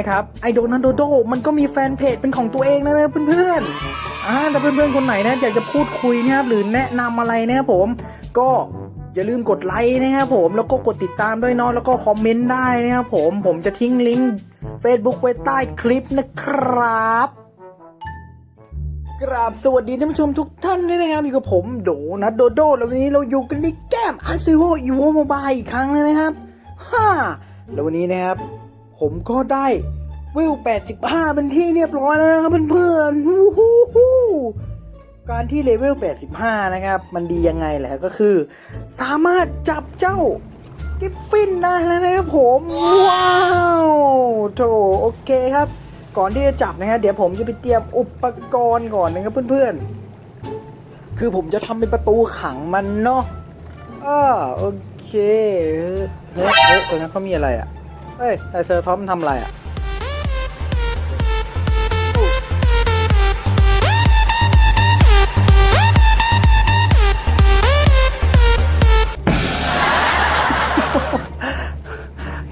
นะครับไอโดนัลโดโดมันก็มีแฟนเพจเป็นของตัวเองแล้วนะเพื่อนๆอ่าแต่เพื่อนๆคนไหนนะอยากจะพูดคุยนะครับหรือแนะนำอะไรนะครับผมก็อย่าลืมกดไลค์นะครับผมแล้วก็กดติดตามด้วยเนาะแล้วก็คอมเมนต์ได้นะครับผมผมจะทิ้งลิงก์ Facebook ไว้ใต้คลิปนะครับ กราบสวัสดีท่านผู้ชมทุกท่านด้วยนะครับอยู่กับผมโดนัทโดโดแล้ววันนี้เราอยู่กันในแก้มอาร์ซิโวอีโวโมบายอีกครั้งเลยนะครับฮ่าแล้ววันนี้นะครับ ผมก็ได้วิว 85 เป็นที่เรียบร้อยแล้วนะครับเพื่อนๆการที่เลเวล 85 นะครับ มันดียังไงแหละก็คือ สามารถจับเจ้ากิฟฟินได้แล้วนะครับผม ว้าวโถโอเคครับ ก่อนที่จะจับนะฮะเดี๋ยวผมจะไปเตรียมอุปกรณ์ก่อนนะครับเพื่อนๆ คือผมจะทำเป็นประตูขังมันเนาะอ่าโอเคเฮ้ยเฮ้ยตรงนั้นเขามีอะไรอะ เฮ้ยไอเซอร์ทอมทำอะไรอะ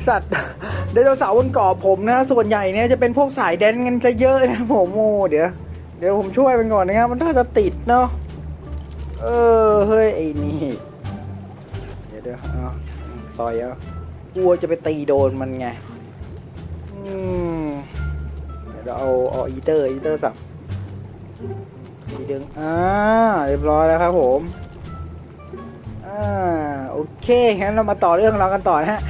สัตว์ไดโนเสาร์บนเกาะผมนะ ส่วนใหญ่เนี่ยจะเป็นพวกสายแดนกันจะเยอะนะผมโอ้เดี๋ยว เดี๋ยวผมช่วยมันก่อนนะครับมันถ้าจะติดเนาะเออ เฮ้ย ไอ้นี่ เดี๋ยวเดี๋ยวเอาซอยเอา กลัวจะไปตีโดนมันไงเดี๋ยวเราเอาเอาอีเตอร์อีเตอร์สับอีดึงอ่าเรียบร้อยแล้วครับผมอ่าโอเคงั้นเรามาต่อเรื่องเรากันต่อนะฮะ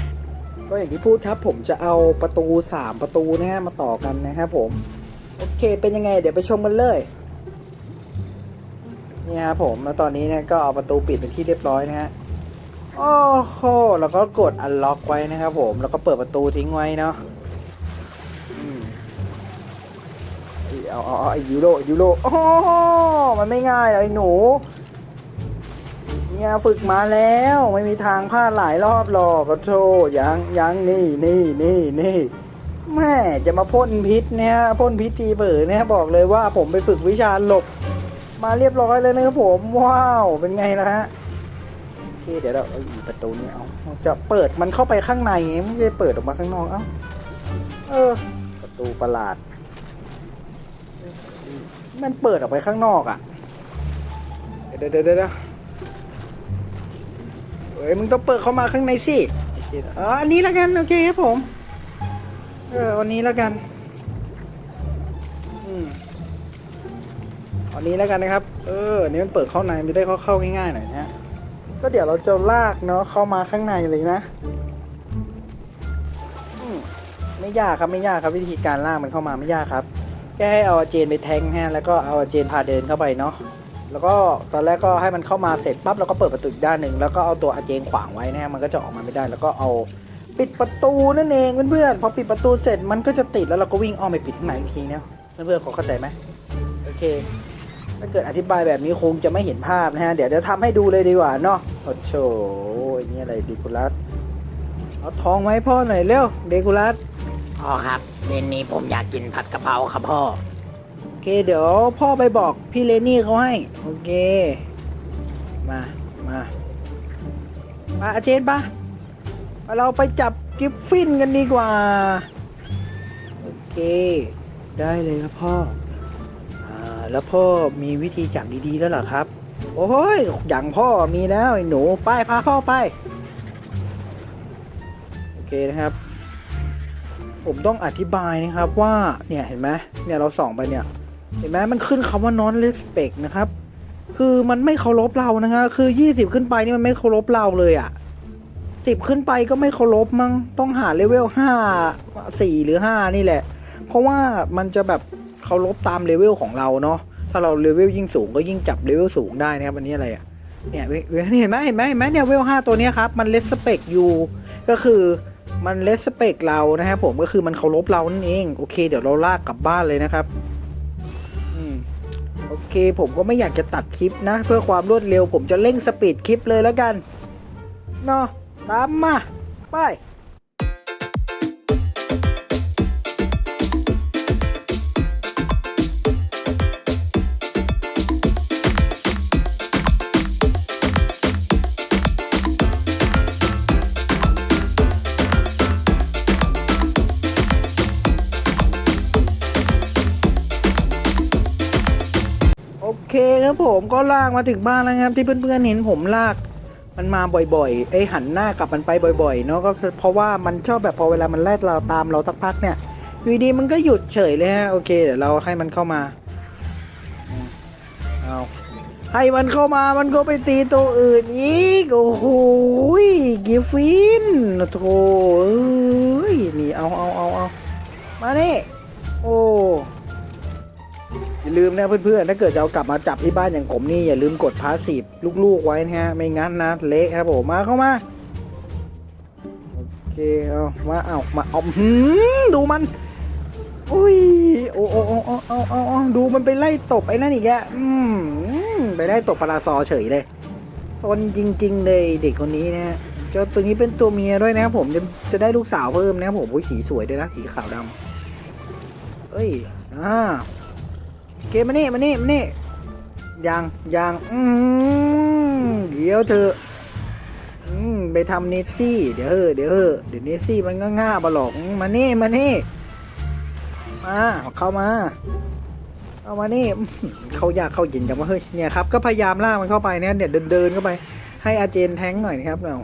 ก็อย่างที่พูดครับผมจะเอาประตู 3 ประตูนะฮะมาต่อกันนะครับผม โอเคเป็นยังไง เดี๋ยวไปชมกันเลยนี่ครับผมแล้วตอนนี้เนี่ยก็เอาประตูปิดเป็นที่เรียบร้อยนะฮะ โอ้โหแล้วก็กดอันล็อกไว้นะครับผม แล้วก็เปิดประตูทิ้งไว้เนาะอืมเอาเอาเอาไอ้ยูโรยูโรโอ้โหมันไม่ง่ายหรอกไอ้หนู เนี่ยฝึกมาแล้วไม่มีทางพลาดหลายรอบหรอกก็โชยังยังนี่นี่นี่นี่แม่จะมาพ่นพิษเนี่ยพ่นพิษตีเบิร์เนี่ยบอกเลยว่าผมไปฝึกวิชาหลบ มาเรียบร้อยเลยนะครับผม ว้าว เป็นไงล่ะฮะ เคเดี๋ยวเราเอาอีประตูนี้เอาจะเปิดมันเข้าไปข้างในไม่ใช่เปิดออกมาข้างนอกเอ้าเออ ประตูประหลาด มันเปิดออกไปข้างนอกอะ เดี๋ยวเดี๋ยวเดี๋ยวเฮ้ยมึงต้องเปิดเข้ามาข้างในสิโอเคอ๋ออันนี้แล้วกันโอเคครับผมเออวันนี้แล้วกันอืมอันนี้แล้วกันนะครับ เอออันนี้มันเปิดเข้าในมันได้เข้าเข้าง่ายๆหน่อยนะ ก็เดี๋ยวเราจะลากเนาะเข้ามาข้างในเลยนะมไม่ยากครับไม่ยากครับวิธีการลากมันเข้ามาไม่ยากครับแค่ให้เอาอาเจนไปแทงฮะแล้วก็เอาอาเจนพาเดินเข้าไปเนาะแล้วก็ตอนแรกก็ให้มันเข้ามาเสร็จปั๊บเราก็เปิดประตูอีกด้านหนึ่งแล้วก็เอาตัวอาเจนขวางไว้นะฮะมันก็จะออกมาไม่ได้ แล้วก็เอาปิดประตูนั่นเองเพื่อนๆพอปิดประตูเสร็จมันก็จะติดแล้วเราก็วิ่งอ้อมไปปิดข้างในอีกทีเนาะเพื่อนๆขาเข้าใจไหมโอเค ถ้าเกิดอธิบายแบบนี้คงจะไม่เห็นภาพนะฮะ เดี๋ยวเดี๋ยวทำให้ดูเลยดีกว่าเนาะโอ้โหอันนี่อะไรเดกูลัสเอาทองไว้พ่อหน่อยเร็วเดกูลัสพ่อครับเย็นนี้ผมอยากกินผัดกะเพราครับพ่อ โอเค เดี๋ยวพ่อไปบอกพี่เลนี่เขาให้ โอเค มามามาอาเจนปะเราไปจับกิฟฟินกันดีกว่า โอเค ได้เลยครับพ่ออ่า แล้วพ่อมีวิธีจับดีๆแล้วเหรอครับ โอ้ยอย่างพ่อมีแล้วหนูไปพาพ่อไป โอเคนะครับ ผมต้องอธิบายนะครับว่าเนี่ยเห็นไหมเนี่ยเราส่องไปเนี่ย เห็นไหมมันขึ้นคำว่า non respect นะครับ คือมันไม่เคารพเรานะครับคือ 20 ขึ้นไปนี่มันไม่เคารพเราเลยอะ่ะ10ขึ้นไปก็ไม่เคารพมั้งต้องหาเลเวล5 4หรือ5นี่แหละ เพราะว่ามันจะแบบเคารพตามเลเวลของเราเนาะ ถ้าเราเลเวลยิ่งสูงก็ยิ่งจับเลเวลสูงได้นะครับอันนี้อะไรอะเนี่ยเห็นไหมเห็นไหมเห็นไหมเนี่ยเวล5ตัวนี้ครับมัน respect อยู่ก็คือมัน respect เรานะครับผมก็คือมันเคารพเรานั่นเองโอเค เดี๋ยวเราลากกลับบ้านเลยนะครับโอเค ผมก็ไม่อยากจะตัดคลิปนะ เพื่อความรวดเร็วผมจะเร่งสปีดคลิปเลยแล้วกันเนาะตามมา ไป ผมก็ลากมาถึงบ้านแล้วครับ ที่เพื่อนๆเห็นผมลาก มันมาบ่อยๆไอยหันหน้ากลับมันไปบ่อยๆเนาะก็เพราะว่ามันชอบแบบพอเวลามันไล่เราตามเราสักพักเนี่ยอยู่ดีมันก็หยุดเฉยเลยฮะโอเคเดี๋ยวเราให้มันเข้ามาเอาให้มันเข้ามามันก็ไปตีตัวอื่นอีกโอ้โหกิฟฟินโถเอ้ยนี่เอาเอาเอาเอามานี่โอ้ อย่าลืมนะเพื่อนๆ ถ้าเกิดจะเอากลับมาจับที่บ้านอย่างผมนี่อย่าลืมกดพาสีฟลูกๆไว้นะฮะ ไม่งั้นนะเละครับผมมาเข้ามา โอเคเอามาเอามาเอาหืมดูมันอุ้ยโอ้โอ้โอ้โอ้โอ้โอ้โอ้ดูมันไปไล่ตบไอ้นั่นอีกอะอืมไปไล่ตบปลาซอเฉยเลยตนจริง ๆ เลยเด็กคนนี้นะเจ้าตัวนี้เป็นตัวเมียด้วยนะครับผมจะจะได้ลูกสาวเพิ่มนะครับผมอุ้ยสีสวยด้วยนะสีขาวดำเอ้ยอ่า เคมานี่มานี่มานี่ยังยังอืมเดี๋ยวเธอะอืมไปทำเนสซี่ เดี๋ยวเถอะเดี๋ยวเถอะเดี๋ยวเนสซี่มันก็ง่าบหรอกมานี่มานี่มาเข้ามาเข้ามานี่อื้อหือเขาอยากเข้าเย็นจังวะเฮ้ยเนี่ยครับก็พยายามล่ากมันเข้าไปเนี่ยเดี๋ยวเดินเดินเข้าไป ให้อาเจนแทงหน่อยนะครับเอา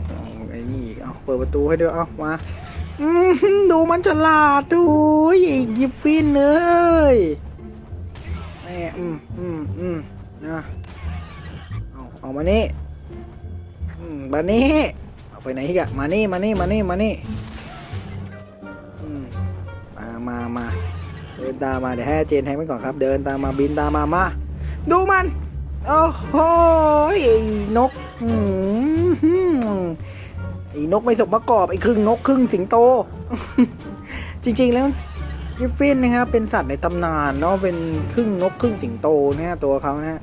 ไอ้นี่เอาเปิดประตูให้ด้วยเอามาอืดูมันฉลาดดูไอ้กิฟฟินเอ้ย แม่อืมอืมอืมนะเอาเอามานี่อืมมานี่เอาไปไหนอีกอะมานี่มานี่มานี่มานี่อืมมามามาเดินตามมาเดี๋ยวให้เจนแทงไปก่อนครับ เดินตามมาบินตามมามาดูมันโอ้โหไอ้นกอืมไอ้นกไม่สมประกอบไอ้ครึ่งนกครึ่งสิงโต จริง ๆ แล้ว กิฟฟินนะครับเป็นสัตว์ในตำนานเนาะเป็นครึ่งนกครึ่งสิงโตนะฮะตัวเขานะฮะ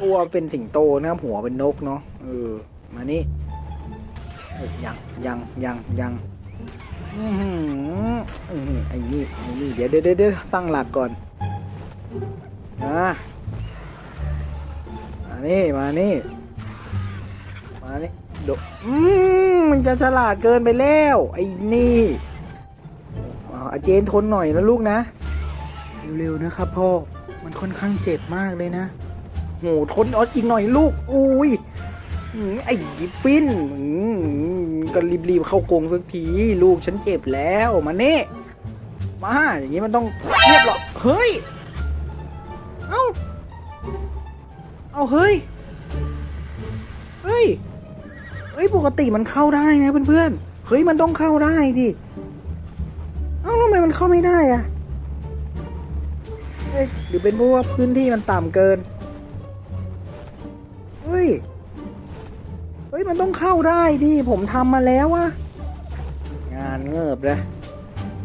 ตัวเป็นสิงโตนะครับหัวเป็นนกเนาะเออมานี่เอ้ยยังยังยังยังอืออือไอ้นี่ไอ้นี่เดี๋ยวเดี๋ยวเดี๋ยวตั้งหลักก่อนนะมานี่มานี่มานี่ดอืมมันจะฉลาดเกินไปแล้ว ไอ้นี่ อาเจนทนหน่อยนะลูกนะ เร็วๆนะครับพ่อ มันค่อนข้างเจ็บมากเลยนะ โหทนออสอีกหน่อยลูก อุ้ยไอ้ยิปฟินก็รีบๆเข้ากรงสักที ลูกฉันเจ็บแล้วมาเน่มาอย่างนี้มันต้องเรียบหรอเฮ้ย เอ้า เอาเฮ้ย เฮ้ย เฮ้ย ปกติมันเข้าได้นะเพื่อนๆ เฮ้ย มันต้องเข้าได้ดิเอ้าทำไมมันเข้าไม่ได้อะเอ้ยหรือเป็นเพราะว่าพื้นที่มันต่ำเกิน เฮ้ย เฮ้ย มันต้องเข้าได้ดิผมทำมาแล้วอะงานเงิบเลย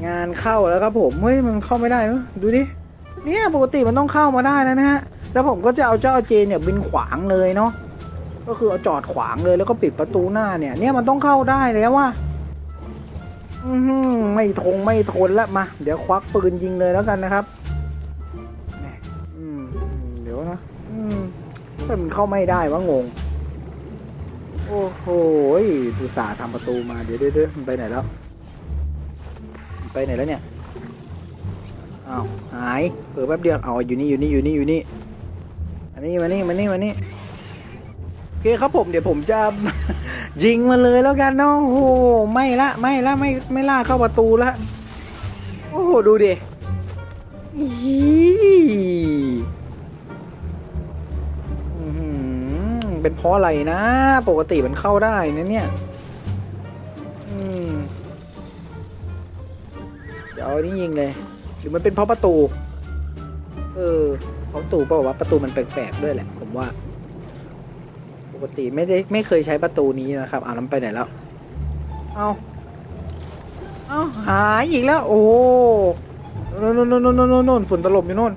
งานเข้าแล้วครับผม เฮ้ย มันเข้าไม่ได้เหรอดูดิ เนี่ยปกติมันต้องเข้ามาได้แล้วนะฮะ แล้วผมก็จะเอาเจ้าเจนเนี่ยบินขวางเลยเนาะ ก็คือเอาจอดขวางเลยแล้วก็ปิดประตูหน้าเนี่ย เนี่ยมันต้องเข้าได้แล้วว่ะ ไม่ทงไม่ทนละมา เดี๋ยวควักปืนยิงเลยแล้วกันนะครับเดี๋ยวนะอืมทำไมมันเข้าไม่ได้วะงง โอ้โหอุตส่าห์ทำประตูมาเดี๋ยวเดี๋ยวเดี๋ยวมันไปไหนแล้ว ไปไหนแล้วเนี่ยอ้าวหายเปิดแป๊บเดียวเอาอยู่นี่อยู่นี่อยู่นี่อยู่นี่อันนี้มานี่มานี่มานี่ เคครับผมเดี๋ยวผมจะยิงมันเลยแล้วกันเนาะโอ้โหไม่ละไม่ละไม่ไม่ล่าเข้าประตูละโอ้โหดูดิอีอื้อหือเป็นเพราะอะไรนะ ปกติมันเข้าได้นะเนี่ยอืมเดี๋ยวนี่ยิงเลย หรือมันเป็นเพราะประตู เออเพราะประตูเปล่าวะประตูมันแปลกๆด้วยแหละ ผมว่า ปกติไม่ได้ไม่เคยใช้ประตูนี้นะครับอ่าน้ำไปไหนแล้ว เอาเอาหายอีกแล้ว โอ้โน่นโน่นโน่นโน่นโน่นฝุ่นตลบอยู่โน่น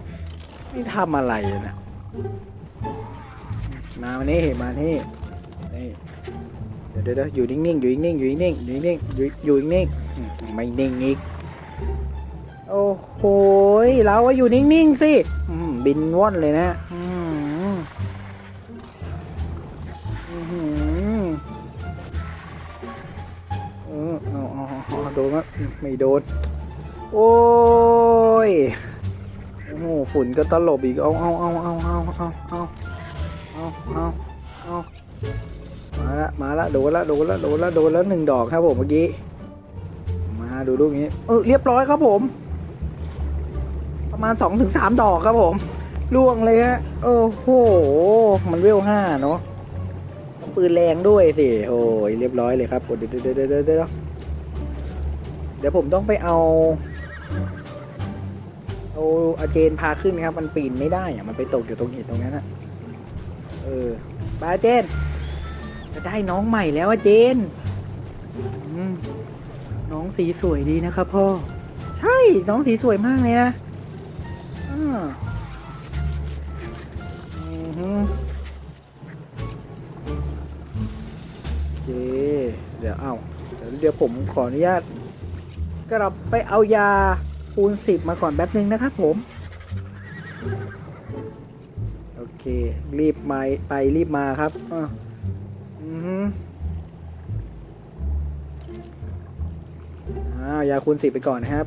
นี่ทำอะไรนะ มามานี่มานี่นี่เดี๋ยวเดี๋ยวอยู่นิ่งๆอยู่นิ่งๆอยู่นิ่งๆอยู่นิ่งๆอยู่อยู่นิ่งๆไม่นิ่งอีกโอ้โหเราว่าอยู่นิ่งๆสิบินว่อนเลยนะอืม โดนมั้ยไม่โดน โอ้ยโอ้โอ้โห ฝุ่นก็ตลบอีก เอาเอาเอาเอาเอาเอาเอาเอาเอาเอามาละ มาละ โดนละ โดนละ โดนละ โดนละหนึ่งดอกครับผมเมื่อกี้ มาดูลูกนี้ เออเรียบร้อยครับผม ประมาณสองถึงสามดอกครับผมล่วงเลยฮะ โอ้โห มันเวลห้าเนาะ ปืนแรงด้วยสิ โอ้ยเรียบร้อยเลยครับเดี๋ยวเดี๋ยวเดี๋ยวเดี๋ยว เดี๋ยวผมต้องไปเอาเอาอาเจนพาขึ้นครับ มันปีนไม่ได้อะมันไปตกอยู่ตรงหินตรงนั้นอะเออไปาเจนจะได้น้องใหม่แล้วอาเจนน้องสีสวยดีนะครับพ่อ ใช่ น้องสีสวยมากเลยนะอือโอเค เดี๋ยวเอา เดี๋ยวผมขออนุญาต กลับไปเอายาคูณสิบมาก่อนแป๊บนึงนะครับผม โอเค รีบมาไปรีบมาครับอ่าอืออ่ายาคูณสิบไปก่อนนะครับ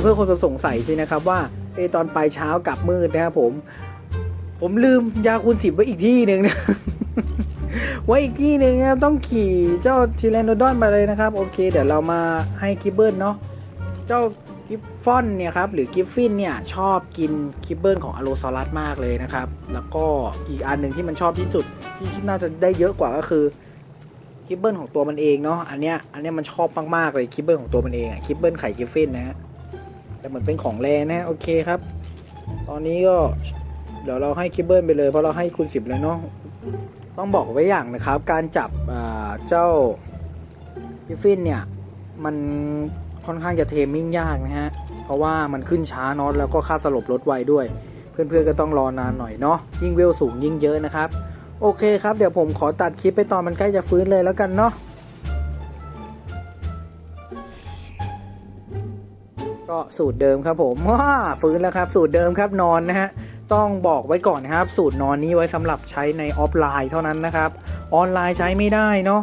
เพื่อนคนจะสงสัยใช่นะครับว่าเอตอนไปเช้ากลับมืดนะครับผม ผมลืมยาคูณสิบไว้อีกที่หนึ่งนะไว้อีกที่หนึ่งนะต้องขี่เจ้าทีแรนโดดอนมาเลยนะครับ โอเค เดี๋ยวเรามาให้กิบเบิลเนาะ เจ้ากิฟฟอนเนี่ยครับหรือกิฟฟินเนี่ยชอบกินกิบเบิลของอโลซอรัสมากเลยนะครับ แล้วก็อีกอันหนึ่งที่มันชอบที่สุดที่น่าจะได้เยอะกว่าก็คือกิบเบิลของตัวมันเองเนาะอันเนี้ยอันเนี้ยมันชอบมากๆเลยกิบเบิลของตัวมันเองอะกิบเบิลไข่กิฟฟินนะฮะแต่เหมือนเป็นของแรนะโอเคครับ ตอนนี้ก็เดี๋ยวเราให้คิบเบิลไปเลยเพราะเราให้คูณสิบแล้วเนาะต้องบอกไว้อย่างนะครับ การจับเจ้ากิฟฟินเนี่ยมัน ค่อนข้างจะเทมมิ่งยากนะฮะ เพราะว่ามันขึ้นช้าเนาะแล้วก็ค่าสลบลดไวด้วย เพื่อนๆก็ต้องรอนานหน่อยเนาะยิ่งเวลสูงยิ่งเยอะนะครับ โอเคครับเดี๋ยวผมขอตัดคลิปไปตอนมันใกล้จะฟื้นเลยแล้วกันเนาะก็สูตรเดิมครับผมว้าฟื้นแล้วครับ สูตรเดิมครับนอนนะฮะต้องบอกไว้ก่อนนะครับ สูตรนอนนี้ไว้สำหรับใช้ในออฟไลน์เท่านั้นนะครับ ออนไลน์ใช้ไม่ได้เนาะ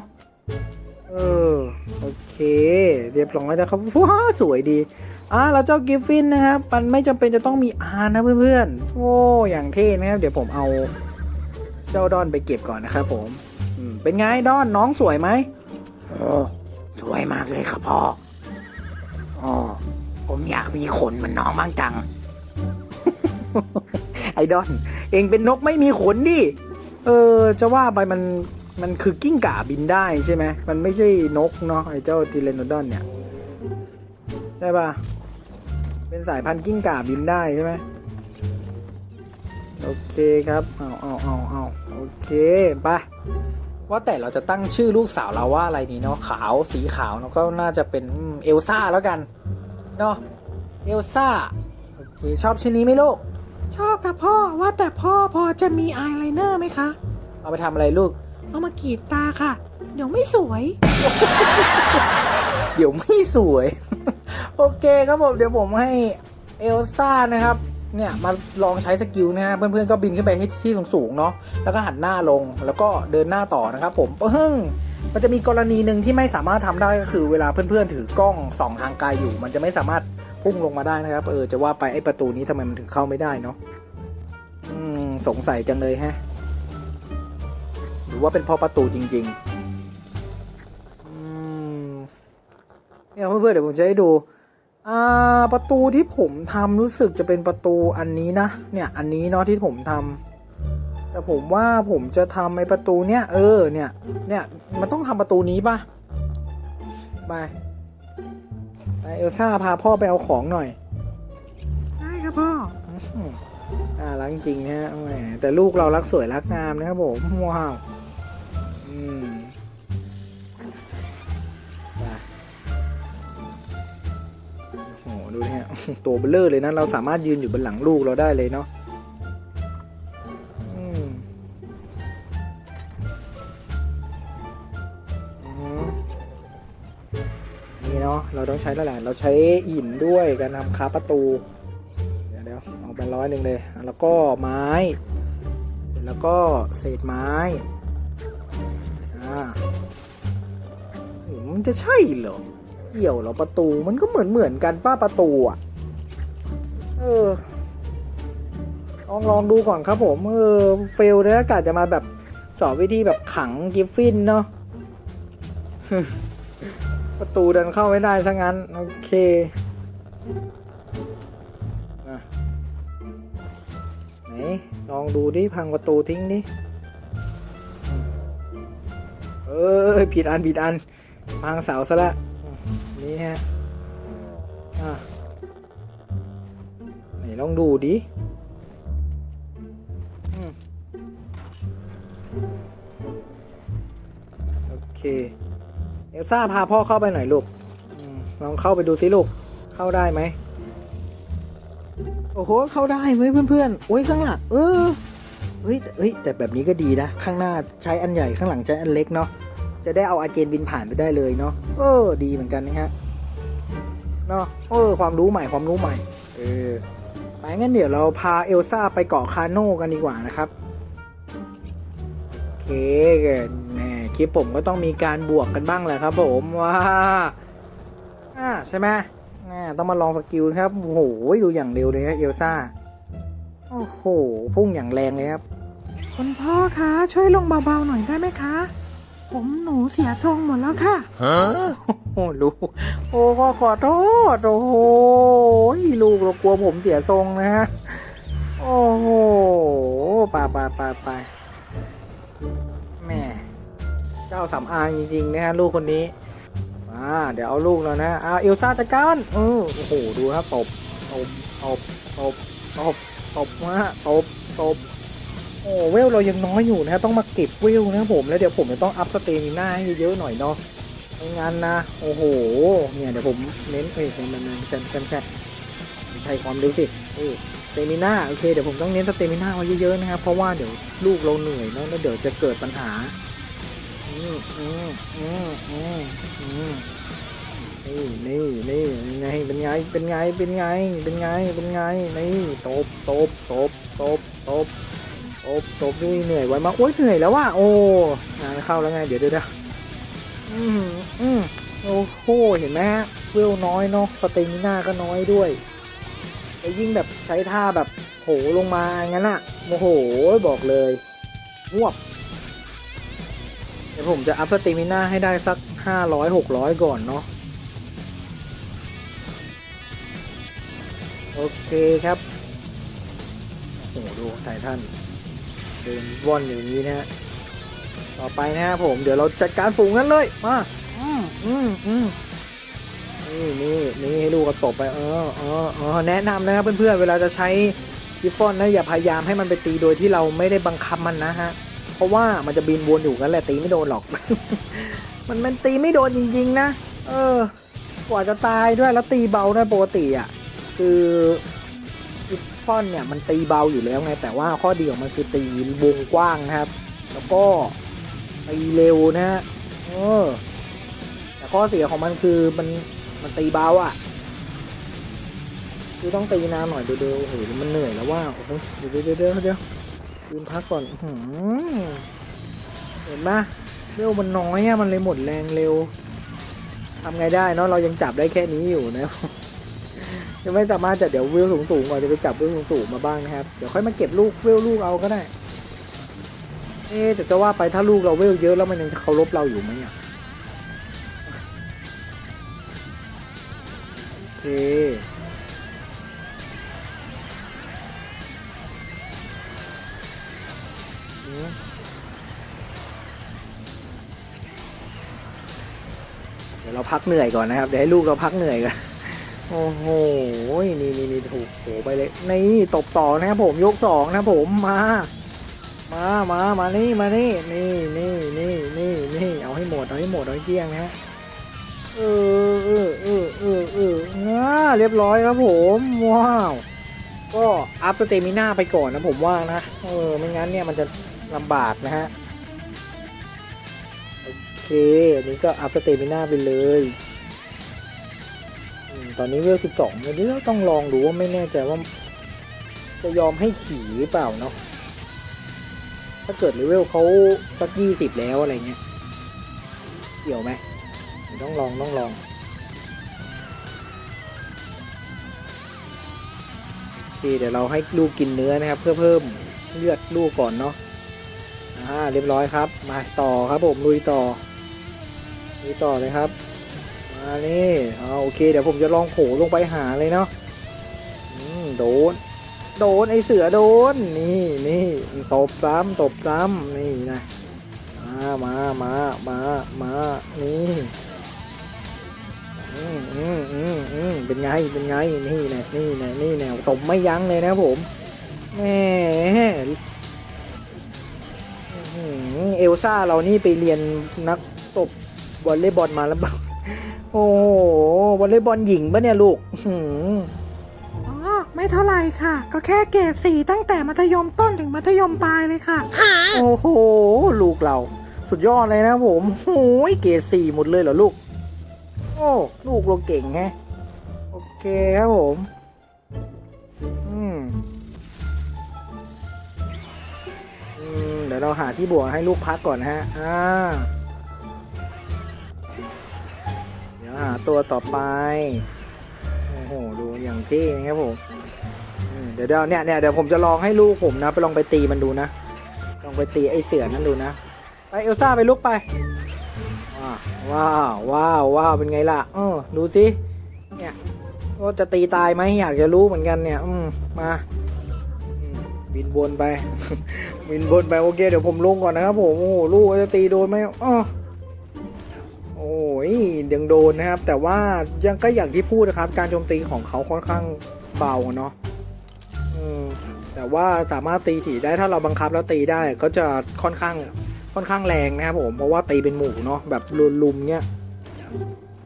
เออโอเค เรียบร้อยแล้วครับว้าสวยดีอ่าแล้วเจ้ากิฟฟินนะครับมันไม่จำเป็นจะต้องมีอาร์นะเพื่อนๆโอ้อย่างเท่นะครับเดี๋ยวผมเอาเจ้าดอนไปเก็บก่อนนะครับผมอืมเป็นไงดอนน้องสวยไหมโอ้สวยมากเลยครับพ่ออ๋อผมอยากมีขนเหมือนน้องบ้างจัง ไอดอน เองเป็นนกไม่มีขนดิ เออ จะว่าไปมัน มันคือกิ้งก่าบินได้ใช่ไหม มันไม่ใช่นกเนาะไอเจ้าทีเลนโนดอนเนี่ยใช่ปะเป็นสายพันธุ์กิ้งก่าบินได้ใช่ไหมโอเคครับ เอาเอาเอาเอาโอเคไปว่าแต่เราจะตั้งชื่อลูกสาวเราว่าอะไรนี่เนาะขาวสีขาวเนาะก็น่าจะเป็นอืมเอลซ่าแล้วกันเนาะเอลซ่าโอเคชอบชื่อนี้ไหมลูก ชอบครับพ่อว่าแต่พ่อพอจะมีอายไลเนอร์ไหมคะ เอาไปทำอะไรลูก เอามากรีดตาค่ะ เดี๋ยวไม่สวย เดี๋ยวไม่สวย โอเคครับผมเดี๋ยวผมให้เอลซ่านะครับ เนี่ยมาลองใช้สกิลนะฮะเพื่อนๆก็บินขึ้นไปที่ที่สูงๆเนาะแล้วก็หันหน้าลงแล้วก็เดินหน้าต่อนะครับ ผมปึ้งมันจะมีกรณีหนึ่งที่ไม่สามารถทำได้ก็คือ เวลาเพื่อนๆถือกล้องส่องทางไกลอยู่ มันจะไม่สามารถพุ่งลงมาได้นะครับ เออจะว่าไปไอ้ประตูนี้ทำไมมันถึงเข้าไม่ได้เนาะสงสัยจังเลยฮะ รือว่าเป็นเพราะประตูจริงๆอืมเนี่ยเพื่อนๆเดี๋ยวผมจะให้ดูอ่าประตูที่ผมทำรู้สึกจะเป็นประตูอันนี้นะเนี่ยอันนี้เนาะที่ผมทำแต่ผมว่าผมจะทำไอ้ประตูเนี้ยเออเนี่ยเนี่ยมันต้องทำประตูนี้ปะไปไปเอลซ่าพาพ่อไปเอาของหน่อยได้ครับพ่ออืมอ่ารักจริงๆนะฮะแหมแต่ลูกเรารักสวยรักงามนะครับผมว้าว อืมไปโอ้โหดูเนี่ย ตัวเบลเลอร์เลยนะ เราสามารถยืนอยู่บนหลังลูกเราได้เลยเนาะอืมอืมนี่เนาะ เราต้องใช้แล้วแหละเราใช้หินด้วยการทำคาประตู เดี๋ยวเดี๋ยวเอาไปร้อยหนึ่งเลย แล้วก็ไม้ แล้วก็เศษไม้ จะใช่เหรอ เกี่ยวเหรอประตูมันก็เหมือนเหมือนกันป้าประตูอะ เออ ลองลองดูก่อนครับผม เออ เฟลแล้วกะจะมาแบบสอนวิธีแบบขังกิฟฟินเนาะประตูดันเข้าไม่ได้ซะงั้น โอเคอะไหนลองดูดิพังประตูทิ้งดิเออผิดอันผิดอัน พังเสาซะละนี่ฮะอะไหนลองดูดิอโอเค เอลซ่าพาพ่อเข้าไปหน่อยลูกอลองเข้าไปดูสิลูก เข้าได้ไหม โอ้โห เข้าได้ไหมเพื่อนๆ โอ้ยข้างหลัง เออ เฮ้ย เฮ้ย แต่แบบนี้ก็ดีนะ ข้างหน้าใช้อันใหญ่ข้างหลังใช้อันเล็กเนาะ จะได้เอาอาเจนบินผ่านไปได้เลยเนาะเออ ดีเหมือนกันนะฮะเนาะเออ ความรู้ใหม่ความรู้ใหม่ เออไปงั้นเดี๋ยวเราพาเอลซ่าไปเกาะคาโน่กันดีกว่านะครับโอเคแน่คลิปผมก็ต้องมีการบวกกันบ้างแหละครับ ผมว้าอ่าใช่ไหมอ่าต้องมาลองสกิลครับโอ้โหดูอย่างเร็วเลยนะเอลซ่าโอ้โห พุ่งอย่างแรงเลยครับ คุณพ่อคะ ช่วยลงเบาๆหน่อยได้ไหมคะ ผมหนูเสียทรงหมดแล้วค่ะโอ้ลูกโอ้ก็ขอโทษโอ้โหลูกเรากลัวผมเสียทรงนะฮะโอ้โหไปไปไปไปแม่เจ้าสำอางจริงๆนะฮะลูกคนนี้อ่าเดี๋ยวเอาลูกแล้วนะอ่าเอลซ่าจัดการเออโอ้โหดูครับตบตบตบตบตบตบมาตบตบโอ้เวลเรายังน้อยอยู่นะต้องมาเก็บเวลนะผมแล้วเดี๋ยวผมจะต้องอัพสเตมิน่าให้เยอะๆหน่อยเนาะไม่งั้นนะโอ้โหเนี่ยเดี๋ยวผมเน้นเอ้ยมันมันมันแซมแซมแซมใช่ความเร็วสิเออสเตมิน่าโอเคเดี๋ยวผมต้องเน้นสเตมิน่าไว้เยอะๆนะครับเพราะว่าเดี๋ยวลูกเราเหนื่อยเนาะแล้วเดี๋ยวจะเกิดปัญหาอืมอืมอืมอืมอืมนี่นี่นี่เป็นไงเป็นไงเป็นไงเป็นไงเป็นไงเป็นไงนี่ตบตบตบตบตบ ตบตบด้วยเหนื่อยไว้มากโอ๊ยเหนื่อยแล้วว่ะโอ้งานเข้าแล้วไงเดี๋ยวเดี๋ยวอืมอืมโอ้โหเห็นไหมฮะเวลน้อยเนาะสเตมิน่าก็น้อยด้วยแล้วยิ่งแบบใช้ท่าแบบโหลงมางั้นอะโมโหบอกเลยงวบเดี๋ยวผมจะอัพสเตมิน่าให้ได้สักห้าร้อยหกร้อยก่อนเนาะโอเคครับโอ้โหดูไททัน เดินว่อนอย่างนี้นะฮะต่อไปนะครับผมเดี๋ยวเราจัดการฝูงนั้นเลยมาอืมอืมอืมนี่นี่นี่ให้ลูกกระตบไปเออเออเออแนะนำนะครับเพื่อนๆเวลาจะใช้กิฟฟอนนะอย่าพยายามให้มันไปตีโดยที่เราไม่ได้บังคับมันนะฮะเพราะว่ามันจะบินวนอยู่กันแหละตีไม่โดนหรอก มันมันตีไม่โดนจริง ๆ นะเออกว่าจะตายด้วยแล้วตีเบาด้วยปกติอะคือกิ ฟอนเนี่ยมันตีเบาอยู่แล้วไงแต่ว่าข้อดีของมันคือตีวงกว้างนะครับ แล้วก็ตีเร็วนะฮะเออแต่ข้อเสียของมันคือมันมันตีเบาอะคือต้องตีนานหน่อยเดี๋ยวโอ้โหมันเหนื่อยแล้วว่าโอ้โหเดี๋ยวเดี๋ยวเดี๋ยวเดี๋ยวยืนพักก่อนอเห็นปะเร็วมันน้อยอะมันเลยหมดแรงเร็วทำไงได้เนาะเรายังจับได้แค่นี้อยู่นะ ยังไม่สามารถจะเดี๋ยววิวสูงสูงๆก่อนจะไปจับวิวสูงสูงๆมาบ้างนะครับ เดี๋ยวค่อยมาเก็บลูกวิวลูกเอาก็ได้ เอ๊ะแต่จะว่าไปถ้าลูกเราเวลเยอะแล้วมันยังจะเคารพเราอยู่ไหมอะโอเคเดี๋ยวเราพักเหนื่อยก่อนนะครับ เดี๋ยวให้ลูกเราพักเหนื่อยก่อน โอ้โห นี่นี่นี่ถูกโผไปเลย นี่ตบต่อนะครับผมยกสองนะครับผมมา มามามานี่มานี่นี่นี่นี่นี่นี่เอาให้หมดเอาให้หมดเอาให้เกลี้ยงนะฮะเออเออเออเออเออเรียบร้อยครับผมว้าวก็อัพสเตมิน่าไปก่อนนะผมว่านะเออไม่งั้นเนี่ยมันจะลำบากนะฮะโอเคอันนี้ก็อัพสเตมิน่าไปเลย ตอนนี้เวลสิบสองอันนี้เราต้องลองดูว่าไม่แน่ใจว่า จะยอมให้ขี่หรือเปล่าเนาะถ้าเกิดเลเวลเขาสักยี่สิบแล้วอะไรเงี้ยเกี่ยวไหมต้องลองต้องลองโอเคเคเดี๋ยวเราให้ลูกกินเนื้อนะครับ เพื่อเพิ่มเลือดลูกก่อนเนาะอ่าเรียบร้อยครับ มาต่อครับผมลุยต่อลุยต่อเลยครับ มานี่เอาโอเค เดี๋ยวผมจะลองโผล่ลงไปหาเลยเนาะอืมโดน โดนไอเสือโดน นี่นี่ตบซ้ำตบซ้ำนี่นะมามามามามานี่อืมอืมอืมอืมเป็นไงเป็นไงนี่นะนี่นะนี่นะตบไม่ยั้งเลยนะผมแหมเอลซ่าเรานี่ไปเรียนนักตบวอลเลย์บอลมาแล้วเปล่า โอ้โหวอลเลย์บอลหญิงปะเนี่ยลูกอื้อหืออ๋อไม่เท่าไหร่ค่ะ ก็แค่เกรดสี่ตั้งแต่มัธยมต้นถึงมัธยมปลายเลยค่ะ โอ้โห ลูกเรา สุดยอดเลยนะผมโอ้ยเกรดสี่หมดเลยเหรอลูก โอ้ลูกเราเก่งแฮะโอเคครับผม อืมอืมเดี๋ยวเราหาที่บวกให้ลูกพักก่อนนะฮะ อ่า เดี๋ยวหาตัวต่อไป โอ้โห ดูอย่างที่นะครับผมเดี๋ยวเดี๋ยวเนี่ยเนี่ยเดี๋ยวผมจะลองให้ลูกผมนะ ไปลองไปตีมันดูนะ ลองไปตีไอเสือนั้นดูนะ ไปเอลซ่าไปลุกไป ว้าวว้าวว้าววาวเป็นไงล่ะเออดูสิ เนี่ยว่าจะตีตายไหมอยากจะรู้เหมือนกันเนี่ย อืมมาบินบนไป บินบนไปโอเค เดี๋ยวผมลงก่อนนะครับผม โอ้โหลูกจะตีโดนไหมอ้อ ยยังโดนนะครับ แต่ว่ายังก็อย่างที่พูดนะครับ การโจมตีของเขาค่อนข้างเบาเนาะแต่ว่าสามารถตีถี่ได้ถ้าเราบังคับแล้วตีได้ก็จะค่อนข้างค่อนข้างแรงนะครับผมเพราะว่าตีเป็นหมู่เนาะแบบลุมๆเนี่ย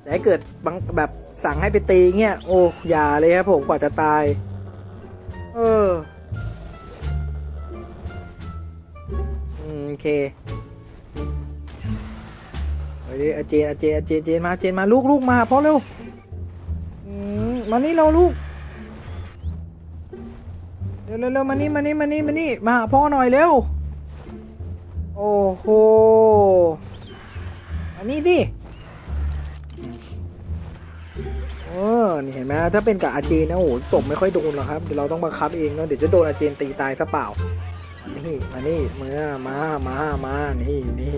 แต่ถ้เกิดบังแบบสั่งให้ไปตีเงี้ยโอ้อย่าเลยครับผมกว่าจะตาย เออโอเค เฮ้ยอาเจนอาเจนอาเจนเจนมาเจนมาลูกลูกมาพ่อเร็วอืมมานี่เราลูกเร็วเร็วเร็วมานี่มานี่มานี่มานี่มาพ่อหน่อยเร็วโอ้โหอันนี้ดิเออนี่เห็นไหมถ้าเป็นกับอาเจนนะโอ้โหตบไม่ค่อยโดนหรอกครับเดี๋ยวเราต้องบังคับเองเนาะเดี๋ยวจะโดนอาเจนตีตายซะเปล่านี่มานี่มือมามามานี่นี่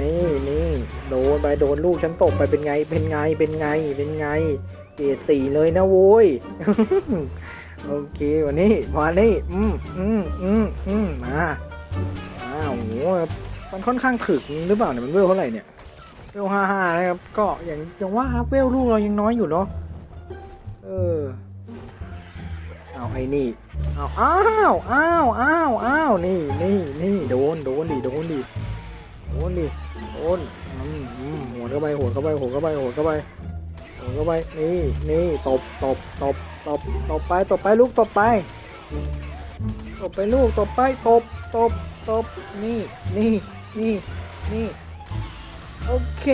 นี่นี่โดนไปโดนลูกฉันตกไปเป็นไง เป็นไง เป็นไง เป็นไงเกรดสี่เลยนะโว้ย โอเควันนี้มานี่อืมอืมอืมอืมมาอ้าวโหมันค่อนข้างถึกหรือเปล่าเนี่ยมันเวลเท่าไหร่เนี่ยเวลห้าห้านะครับ ก็อย่างอย่างว่าครับเวลลูกเรายังน้อยอยู่เนาะ เออ เอาไอ้นี่ เอาอ้าวอ้าวอ้าวอ้าวนี่นี่นี่โดน โดนดิ โดนดิ โอนดิโอนอืมอืมโหนเข้าไปโหนเข้าไปโหนเข้าไปโหนเข้าไปโหนเข้าไปนี่นี่ตบตบตบตบตบไปตบไปลูกตบไปตบไปลูกตบไปตบตบตบนี่นี่นี่นี่โอเค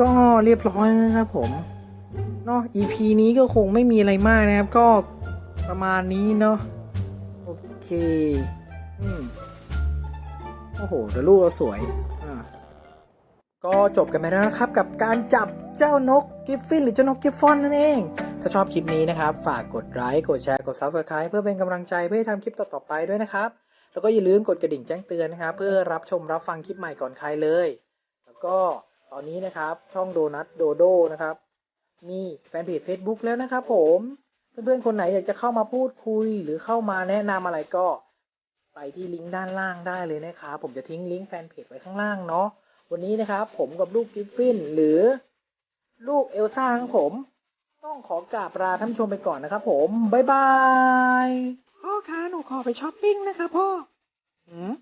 ก็เรียบร้อยนะครับผมเนาะ EP นี้ก็คงไม่มีอะไรมากนะครับ ก็ประมาณนี้เนาะโอเค อืม โอ้โหแต่ลูกเราสวย อ่า ก็จบกันไปแล้วนะครับกับการจับเจ้านกกิฟฟินหรือเจ้านกกิฟฟอนนั่นเอง ถ้าชอบคลิปนี้นะครับ ฝากกดไลค์ กดแชร์ กด subscribe เพื่อเป็นกำลังใจเพื่อทำคลิปต่อๆไปด้วยนะครับ แล้วก็อย่าลืมกดกระดิ่งแจ้งเตือนนะครับ เพื่อรับชมรับฟังคลิปใหม่ก่อนใครเลย แล้วก็ตอนนี้นะครับช่องโดนัทโดโดนะครับ มีแฟนเพจ Facebook แล้วนะครับผม เพื่อนๆคนไหนอยากจะเข้ามาพูดคุยหรือเข้ามาแนะนำอะไรก็ ไปที่ลิงก์ด้านล่างได้เลยนะครับ ผมจะทิ้งลิงก์แฟนเพจไว้ข้างล่างเนาะ วันนี้นะครับ ผมกับลูกกิฟฟินหรือ ลูกเอลซ่าของผม ต้องขอกราบลาท่านผู้ชมไปก่อนนะครับผม บ๊ายบาย พ่อคะหนูขอไปช้อปปิ้งนะคะพ่อ หืม